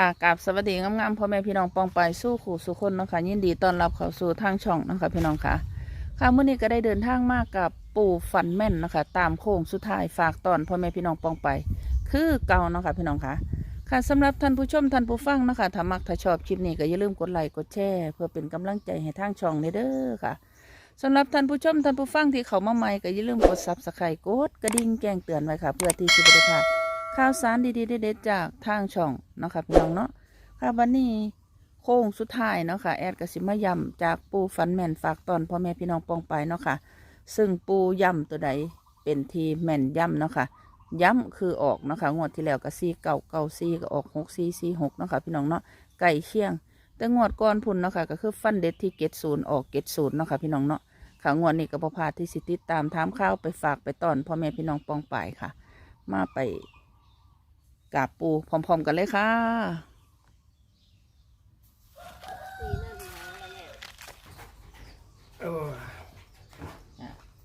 ค่ะกราบสวัสดีงามๆพ่อแม่พี่น้องปองไปสู้ขู่สุคนนะคะยินดีต้อนรับเข้าสู่ทางช่องนะคะพี่น้องค่ะค่ะเมื่อนี้ก็ได้เดินทางมากกับปู่ฝันแม่นนะคะ ตามโค้งสุดท้ายฝากตอนพ่อแม่พี่น้องปองไป คือเก่านะคะพี่น้องค่ะค่ะสำหรับท่านผู้ชมท่านผู้ฟังนะคะถ้ามักถ้าชอบคลิปนี้ก็อย่าลืมกดไลค์กดแชร์เพื่อเป็นกำลังใจให้ทางช่องเด้อค่ะสำหรับท่านผู้ชมท่านผู้ฟังที่เขามาใหม่ก็อย่าลืมกดซับสไครต์กดกระดิ่งแจ้งเตือนไว้ค่ะ เพื่อที่จะไม่ได้พลาด ข่าวสารดีๆเด็ดๆจากทางช่องเนาะค่ะพี่น้องเนาะค่ะวันนี้โค้งสุดท้ายเนาะค่ะแอดกสิมายำจากปูฟันแม่นฝากตอนพ่อแม่พี่น้องปองไปเนาะค่ะ ซึ่งปูย่ำตัวใดเป็นทีแม่นย่ำเนาะค่ะย้ำคือออกเนาะคะงวดที่แล้วก็ซีเก่าเก่าซีก็ออกหกซีซีหกเนาะคะพี่น้องเนาะไก่เชียง แต่งวดก่อนพุ่นเนาะค่ะก็คือฟันเด็ดที่เกตศูนย์ออกเกตศูนย์เนาะค่ะพี่น้องเนาะค่ะงวดนี้ก็ประพาที่สิติดตามถามข้าวไปฝากไปตอนพ่อแม่พี่น้องปองไปค่ะ มาไป กราบปูพร้อม ๆ กันเลยค่ะเออ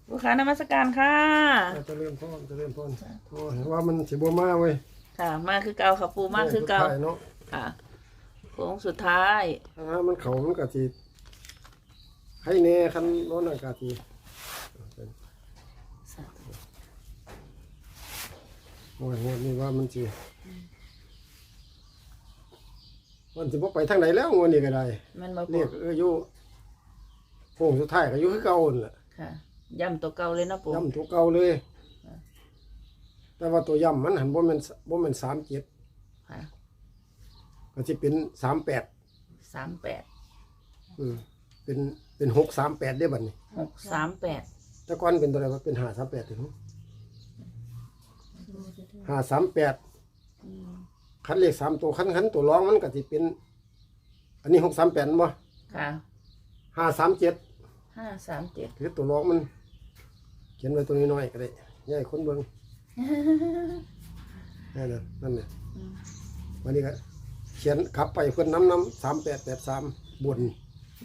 ลูกค้านมัสการค่ะ จะเริ่มพ่นจะเริ่มพ่นโอ้เห็นว่ามันสิบมาเว้ยค่ะ มาคือเก่าค่ะปูมาคือเก่าสุดท้ยเนาะค่ะโค้งสุดท้ายถ้ามันเขามันกะสิให้แน่คันร้อนอากาศสิโอ้ยงวดนี้ว่ามันสิ มันสิบ่ไปทางไหนแล้วงวดนี้ก็ได้มันมาปูเรียกเอออยู่โค้งสุดท้ายก็อยู่คือเก่านั่นแหละค่ะย่ำตัวเก่าเลยนะปูย่ำตัวเก่าเลย แต่ว่าตัวย่ำมันหันบ่แม่นบ่แม่นสามเจ็ดค่ะก็สิเป็นสามแปดสามแปดอืมเป็นเป็นหกสามแปดได้บัดนี้ หกสามแปดแต่ก่อนเป็นตัวอะไรวะเป็นห้าสามแปดถึงห้าสามแปด คันเลขสามตัวคันคันตัวรองมันก็สิเป็น อันนี้หกสามแปดบ่ค่ะห้าสามเจ็ดห้าสามเจ็ดคือตัวรองมัน เขียนไว้ตัวนี้น้อยก็ได้ใหญ่คนเบิ่งนั่นน่ะนั่นน่ะวันนี้ก็เขียนขับไปเพื่อนน้ำน้ำสามแปดแปดสามบน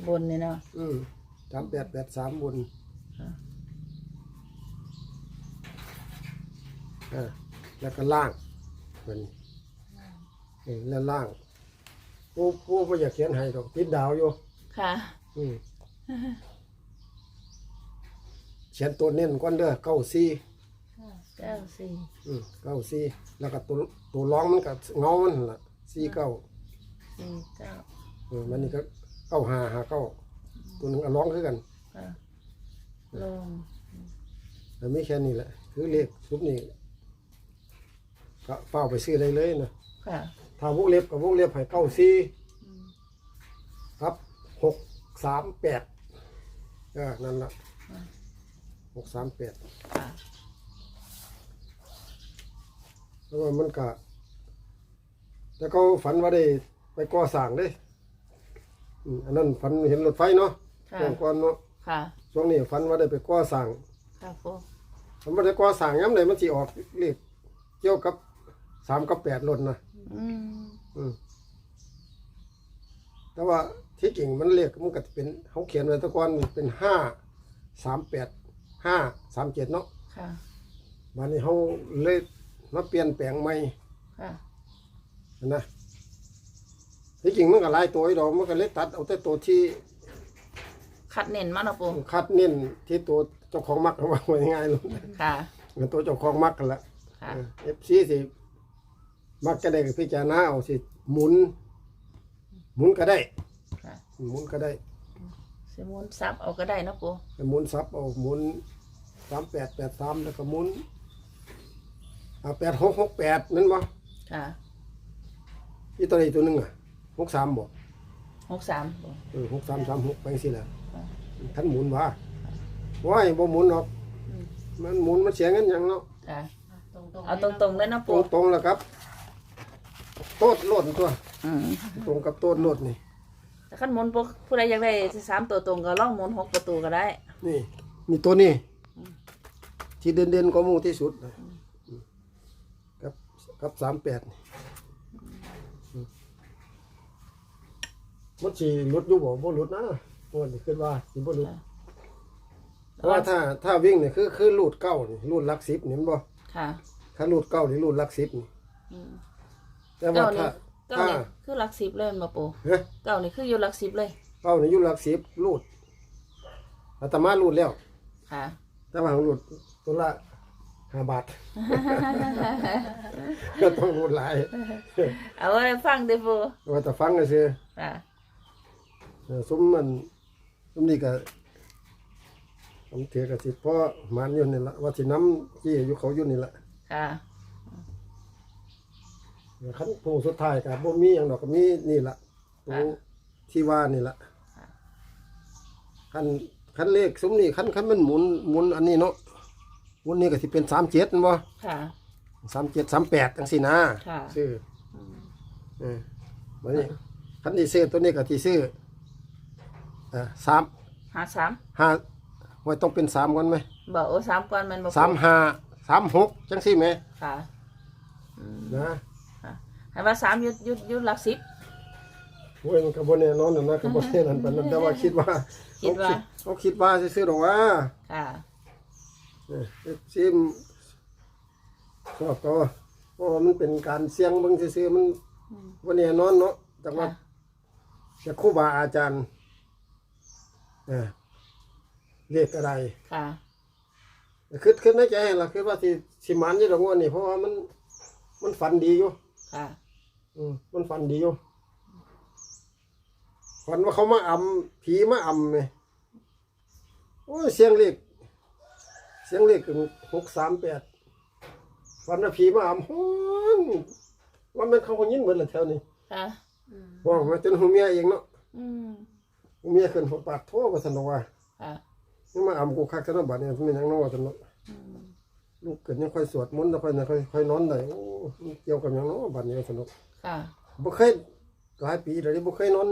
บนนี่เนาะอืมสามแปดแปดสามบนค่ะอ่าแล้วก็ล่างเป็น เออแล้วล่างผู้ผู้ผู้อยากเขียนให้ดอกติดดาวอยู่ ค่ะ อืมเขียนตัวเน้นก้อนเด้อเก้าสี่เก้าสี่อืมเก้าสี่แล้วก็ตัวตัวร้องมันก็เงามันนั่นล่ะสี่เก้าสี่เก้าเออมันนี่ก็เก้าหาหาเก้าตัวหนึงก็ร้องคือกันค่ะลงแต่ไม่แค่นี้แหละคือเลขชุดนี้ก็เฝ้าไปซื้อได้เลยนะค่ะ ถ้าวงเล็บกับวงเล็บให้เก้าสี่ครับหกสามแปดเออนั่นละหกสามแปดค่ะแล้วว่ามันก็แต่เขาฝันว่าได้ไปก่อสร้างเด้อืมอันนั้นฝันเห็นรถไฟเนาะค่ะ ช่วงก่อนเนาะค่ะ ช่วงนี้ฝันว่าได้ไปก่อสร้าง ค่ะปูฝันว่าได้ก่อสร้างย้ำใดมันสิออกเลขเกี่ยวกับสามกับแปดรถนะ อืมอืมแต่ว่าที่จริงมันเลขมันก็จะเป็นเขาเขียนไว้แตะกอนมันเป็นห้าสามแปดห้าสามเจ็ดเนาะค่ะวันนี้เขาเลยมาเปลี่ยนแปลงใหม่ค่ะ นะที่จริงมันก็หลายตัวอยู่ดอกมันก็เลยตัดเอาแต่ตัวที่ คัดเน้นมาเนาะปูคัดเน้นที่ตัวเจ้าของมักว่าไว้ง่ายๆเลยค่ะตัวเจ้าของมักกันละค่ะ เอฟซีสิ มักจะได้ก็พิจารณาเอาสิหมุน หมุนก็ได้ค่ะ หมุนก็ได้สมุนซับเอาก็ได้เนาะปูหมุนซับเอาหมุนสามแปดแปดสามแล้วก็หมุนเอาแปดหกหกแปดนั่นบ่ค่ะอีตัวนี้ตัวหนึงอะหกสามบ่หกสามปู เออหกสามสามหกไปสิแหละค่ะท่านหมุนว่าว้ายบ่หมุนหรอกมันหมุนมันเสียเงินหยังเนาะค่ะ เอาตรงๆเลยเนาะตรปูงตรงๆแล้วครับ โตดโลดตัวอืมตรงกับโตดโลดนี่ แต่ขั้นหมุนปูผู้ใดอยากได้สามตัวตรงก็ล่องหมุนหกประตูก็ได้ นี่ มีตัวนี้ ที่เด่นเด่นๆกว่าหมูที่สุดนะกับกับสามแปดมันสีลดอยู่บ่บ่ลดนะโอ้นี่คิดว่าสิบ่ลดเพราะว่าถ้าถ้าวิ่งเนี่ยคือคือลูดเก้านี่ลูดหลักสิบนี่เห็นบ่ค่ะ ถ้าลูดเก้านี่ลูดหลักสิบนี่ อืม แต่ว่าเก้านี่ถ้า เก้านี่คือหลักสิบเลยมาปูเฮ้ยเก้านี่คืออยู่หลักสิบเลยเป้านี่อยู่หลักสิบรูดอาตมารูดแล้ว ค่ะ แต่ว่ารูดตัวละห้าบาท ก็ต้องรูดหลายเอาไว้ฟังเด้อปูว่าแต่ฟังก็คือค่ะเออซุ้มมันซุ้มนี่ก็ผมเถือกับสิพ่อมันอยู่นี่ละว่าสิน้ำจี้อยู่เขาอยู่นี่ละค่ะ ขั้นโพงสุดท้ายกับบ่มีอย่างดอกก็มีนี่ละตัวที่ว่านี่ละขั้นขั้นเลขซุ้มนี่ขั้นขั้นมันหมุนหมุนอันนี้เนาะหมุนนี่ก็สิเป็นสามเจ็ดบ่ค่ะ สามเจ็ดสามแปดจังสินะค่ะ ซื้อเออวันนี้ขั้นที่ซื้อตัวนี้ก็ที่ซื้อเอ่อสามหาสามห้าไว้ต้องเป็นสามก่อนไหมบอกโอ้สามก่อนแมันบอกสามห้าสามหกจังสิไหมค่ะนะ ค่ะให้ว่าสามอยุดยุดยุดหลักสิบ โอ้ยมันกระบวนแน่นอนนะนะกระบวนแน่นอนปานนั้นแต่ว่าคิดว่าคิดว่า เขาคิดว่าซื้อๆหรอกว่าค่ะ เออซิมชอบก็เพราะว่ามันเป็นการเสี่ยงเบิ่งซื่อๆมันวันแน่นอนเนาะจังว่า ค่ะ จะครู่บาอาจารย์เออเรียกอะไรค่ะคิดขึ้นในใจล่ะคือว่าสิสิมันอยู่ดอกงวดนี่เพราะว่ามัน มันฝันดีอยู่ ค่ะ อืมมันฝันดีอยู่ฝันว่าเขามาอำผีมาอำไงโอ้ยเสียงเลขเสียงเลขหกสามแปดฝันว่าผีมาอำฮ้อนว่ามันเขาคนยินเหมือนละแถวนี้ค่ะบอกมาจนหูเมียเองเนาะอืมหูเมียขึ้นหัวปากโทษว่าสนองว่าค่ะนี่มาอำกูคักสนองบัดเนี่ยมันยังน้องว่าสนองลูกเกิดยังค่อยสวดมนต์แล้วค่อยค่อยค่อยนอนได้โอ้มันเกี่ยวกับหยังเนาะบัดนี้สนุก ค่ะ บ่เคยหลายปีแล้วนี่บ่เคยนอน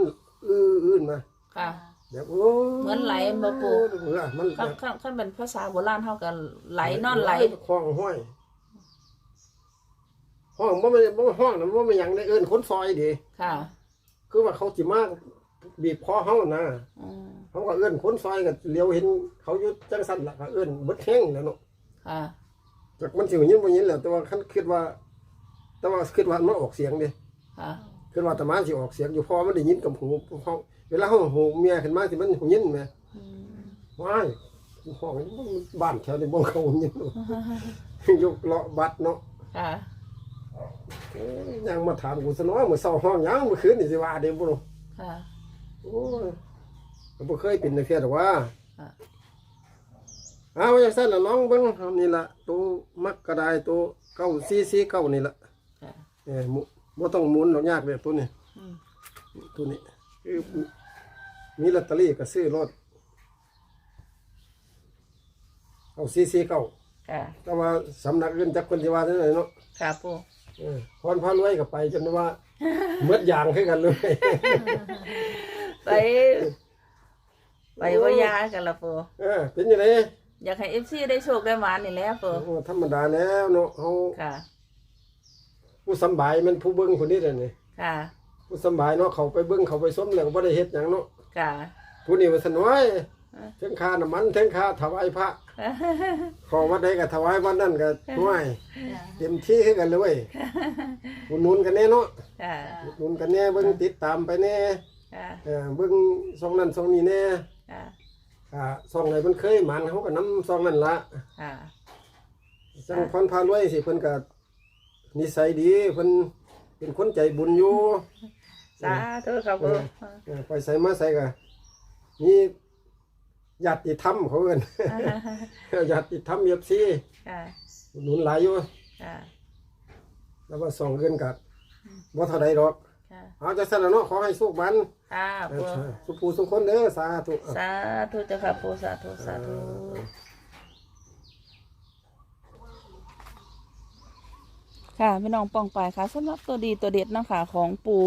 อื้ออื่นมาค่ะ แบบโอ้เหมือนไหลบ่ปู่เออมันขั้นขั้นขั้นเป็นภาษาโบราณเท่ากันไหลนอนไหลห้องห้อยห้องบ่แม่นบ่ห้องนั้นบ่แม่นหยังได้เอิ้นคนซอยดีค่ะคือว่าเขาสิมาบีบคอเฮานะอืมเขาก็เอิ้นคนซอยก็เลี้ยวเห็นเขาอยู่จังซั่นล่ะก็เอิ้นเบิดแห้งแล้วเนาะ ค่ะ จากมันสิยินบ่ยินแหล้วแต่ว่าคันคิดว่า แต่ว่าคิดว่ามันออกเสียงเด้ค่ะคิดว่าอาตมาสิออกเสียงอยู่พอมันได้ยินกับหูเฮาเวลาเฮาหูเมียขึ้นมาสิมันหูยินแหมอืมว้ายห้องนี้บ้านแถวนี้บ่เขาหูยินเนาะยกเลาะบัดเนาะค่ะ เอ้ยยังมาถามกูซะเนาะมื้อเช้าห้องหยังเมื่อคืนนี่สิว่าเด้บ่เนาะค่ะ โอ้ยก็บ่เคยเป็นจังซี่ดอกว่าค่ะอ้าวจังซั่นล่ะน้องเบิ่งเอานี่ล่ะตัวมักกระไดตัว9449นี่ล่ะค่ะ เออหมุบ่ต้องหมุนดอกยากเลยตัวนี้อืม ตัวนี้คือมีลอตเตอรี่ก็ซื้อรถเอา449ค่ะแต่ว่าสำนักอื่นจักคนที่ว่าจังไดเนาะค่ะปูเออพรพารวยก็ไปจนว่าเมดยางคือกันเลย ไปไปว่ายากันละปูเออเป็นยังไงอยากให้เอฟซีได้โชคได้หวานนี่แหล้วปูโอ้ธรรมดาแล้วเนาะเฮาค่ะ ผู้สำบายมันผู้เบิ่งคนนี้แหละนี่ค่ะ ผู้สำบายเนาะเขาไปเบิ่งเขาไปส้มแล้วก็บ่ได้เฮ็ดหยังเนาะค่ะ ผู้นี้ว่าสนวยเทั้งค่าน้ำมันเทั้งค่าถวายพระขอวัดใดก็ถวายวัดนั้นก็ห่วยเต็มที่คือกันเลยเว้ยอุดหนุนกันแน่เนาะค่ะอุดหนุนกันแน่เบิ่งติดตามไปแน่ค่ะเออเบิ่งช่องนั้นช่องนี้แน่ค่ะอ่าซองไหนมันเคยหมันเขาก็น้ำซองนั่นละค่ะจังพรพารวยสิเพิ่นก็ นิสัยดีเพิ่นเป็นคนใจบุญอยู่สาธุครับปูเออไปใส่มาใส่ก็มีญาติธรรมเขาเอิ้น ญาติธรรมเอฟซีค่ะหนุนหลายอยู่ ค่ะแล้วว่าสองเงินกับ่เท่าใดดอกค่ะเอาจังซั่นล่ะเนาะขอให้สุขมันค่ะเอปูอสุขผู้สุขคนเด้อสาธุอะสาธุเจ้าค่ะปูสาธุสาธุ ค่ะพี่น้องปองไปค่ะสำหรับตัวดีตัวเด็ดนะคะของปู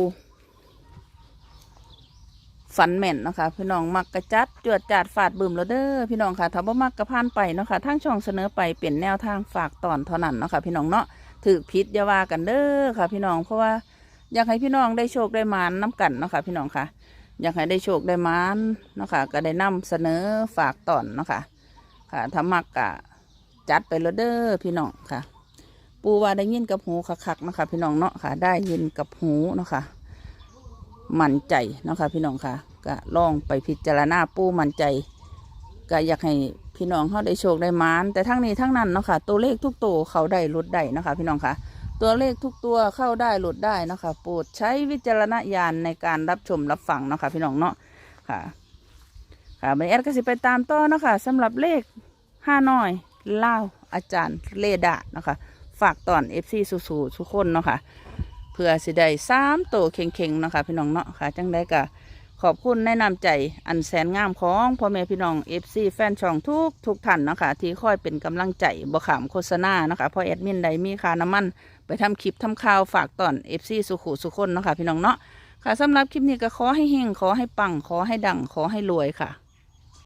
ฝันแม่นนะคะพี่น้องมักกระจัดจวดจาดฝาดบึมแล้วเด้อพี่น้องค่ะถ้าบ่มักกระพานไปเนาะค่ะทางช่องเสนอไปเปลี่ยนแนวทางฝากตอนเท่านั้นเนาะค่ะพี่น้องเนาะถือพิษยาว่ากันเด้อค่ะ พี่น้องเพราะว่าอยากให้พี่น้องได้โชคได้หมานน้กันเนาะค่ะพี่น้องค่ะ อยากให้ได้โชคได้หมานเนาะค่ะก็ได้นำเสนอฝากตอนเนาะค่ะค่ะถ้ามักกะจัดไปแล้วเด้อพี่น้องค่ะ ปูว่าได้ยินกับหูคักๆนะคะพี่น้องเนาะค่ะ ได้ยินกับหูเนาะค่ะ มั่นใจเนาะค่ะพี่น้องค่ะ ก็ลองไปพิจารณาปูมั่นใจ ก็อยากให้พี่น้องเขาได้โชคได้มาน แต่ทั้งนี้ทั้งนั้นเนาะค่ะ ตัวเลขทุกตัวเขาได้ลดได้เนาะคะพี่น้องค่ะตัวเลขทุกตัวเข้าได้หลุดได้เนาะคะโปรดใช้วิจารณญาณในการรับชมรับฟังเนาะค่ะพี่น้องเนาะค่ะ ค่ะแม่แอดก็สิไปตามต่อเนาะค่ะสำหรับเลขห้าน้อยเล่าอาจารย์เลดาเนาะค่ะ ฝากตอนเอฟซีสู้ๆทุกคนเนาะค่ะ เพื่อสิได้สามตัวเข่งๆเนาะค่ะพี่น้องเนาะค่ะ จังได้ก็ขอบคุณแนะนำใจอันแสนงามของพ่อแม่พี่น้องเอฟซีแฟนช่องทุกทุกท่านเนาะค่ะที่คอยเป็นกำลังใจบ่ขามโฆษณาเนาะค่ะพราะแอดมินใดมีค่าน้ำมัน ไปทำคลิปทำข่าวฝากตอนเอฟซีสุขุสุคนเนาะค่ะพี่น้องเนาะค่ะสำหรับคลิปนี้ก็ขอให้เฮงขอให้ปังขอให้ดังขอให้รวยค่ะ